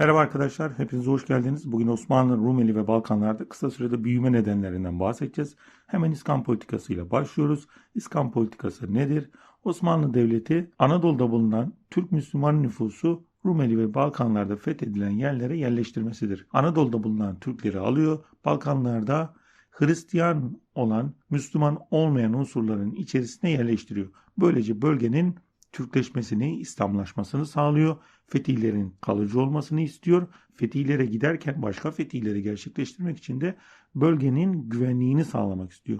Merhaba arkadaşlar, hepiniz hoş geldiniz. Bugün Osmanlı, Rumeli ve Balkanlarda kısa sürede büyüme nedenlerinden bahsedeceğiz. Hemen İskan politikası ile başlıyoruz. İskan politikası nedir? Osmanlı Devleti Anadolu'da bulunan Türk Müslüman nüfusu Rumeli ve Balkanlarda fethedilen yerlere yerleştirmesidir. Anadolu'da bulunan Türkleri alıyor, Balkanlarda Hristiyan olan, Müslüman olmayan unsurların içerisine yerleştiriyor. Böylece bölgenin Türkleşmesini, İslamlaşmasını sağlıyor. Fetihlerin kalıcı olmasını istiyor. Fetihlere giderken başka fetihleri gerçekleştirmek için de bölgenin güvenliğini sağlamak istiyor.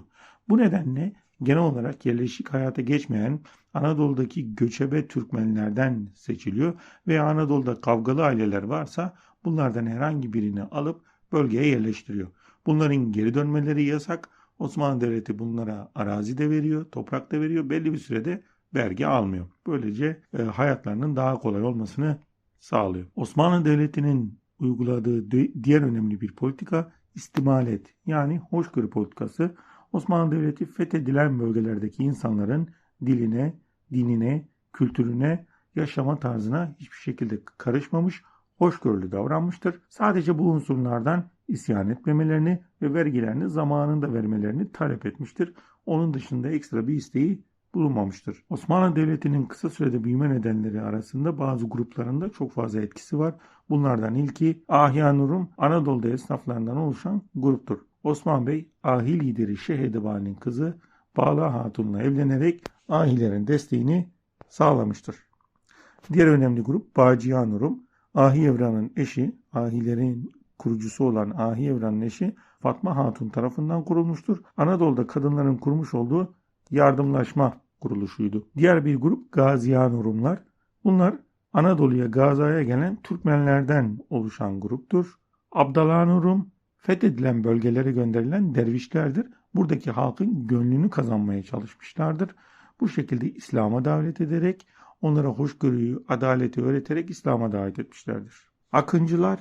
Bu nedenle genel olarak yerleşik hayata geçmeyen Anadolu'daki göçebe Türkmenlerden seçiliyor veya Anadolu'da kavgalı aileler varsa bunlardan herhangi birini alıp bölgeye yerleştiriyor. Bunların geri dönmeleri yasak. Osmanlı Devleti bunlara arazi de veriyor, toprak da veriyor. Belli bir sürede vergi almıyor. Böylece e, hayatlarının daha kolay olmasını sağlıyor. Osmanlı Devleti'nin uyguladığı diğer önemli bir politika istimalet yani hoşgörü politikası. Osmanlı Devleti fethedilen bölgelerdeki insanların diline, dinine, kültürüne, yaşama tarzına hiçbir şekilde karışmamış, hoşgörülü davranmıştır. Sadece bu unsurlardan isyan etmemelerini ve vergilerini zamanında vermelerini talep etmiştir. Onun dışında ekstra bir isteği bulunmamıştır. Osmanlı Devleti'nin kısa sürede büyüme nedenleri arasında bazı gruplarında çok fazla etkisi var. Bunlardan ilki Ahyanurum Anadolu'da esnaflarından oluşan gruptur. Osman Bey ahi lideri Şeyh kızı Bağla Hatun'la evlenerek ahilerin desteğini sağlamıştır. Diğer önemli grup Bağcıyanurum. Ahi Evran'ın eşi, ahilerin kurucusu olan Ahi Evran'ın eşi Fatma Hatun tarafından kurulmuştur. Anadolu'da kadınların kurmuş olduğu yardımlaşma kuruluşuydu. Diğer bir grup Gaziyan Rumlar. Bunlar Anadolu'ya Gaza'ya gelen Türkmenlerden oluşan gruptur. Abdalan Rum fethedilen bölgelere gönderilen dervişlerdir. Buradaki halkın gönlünü kazanmaya çalışmışlardır. Bu şekilde İslam'a davet ederek onlara hoşgörüyü, adaleti öğreterek İslam'a davet etmişlerdir. Akıncılar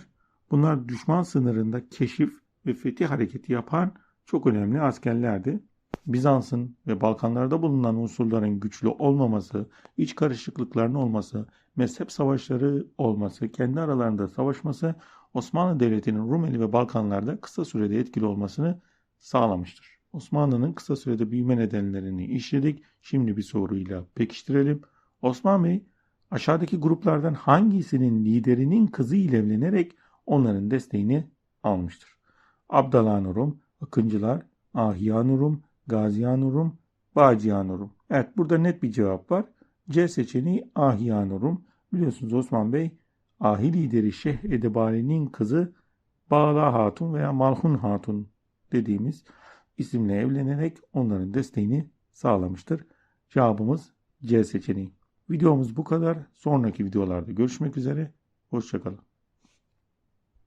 bunlar düşman sınırında keşif ve fetih hareketi yapan çok önemli askerlerdi. Bizans'ın ve Balkanlarda bulunan unsurların güçlü olmaması, iç karışıklıkların olması, mezhep savaşları olması, kendi aralarında savaşması Osmanlı Devleti'nin Rumeli ve Balkanlarda kısa sürede etkili olmasını sağlamıştır. Osmanlı'nın kısa sürede büyüme nedenlerini işledik. Şimdi bir soruyla pekiştirelim. Osman Bey aşağıdaki gruplardan hangisinin liderinin kızı ile evlenerek onların desteğini almıştır? Abdalanurum, Akıncılar, Ahyanurum, Gaziyanurum, Bağcıyanurum. Evet burada net bir cevap var. C seçeneği Ahyanurum. Biliyorsunuz Osman Bey ahi lideri Şeyh Edebali'nin kızı Bağla Hatun veya Malhun Hatun dediğimiz isimle evlenerek onların desteğini sağlamıştır. Cevabımız C seçeneği. Videomuz bu kadar. Sonraki videolarda görüşmek üzere. Hoşçakalın.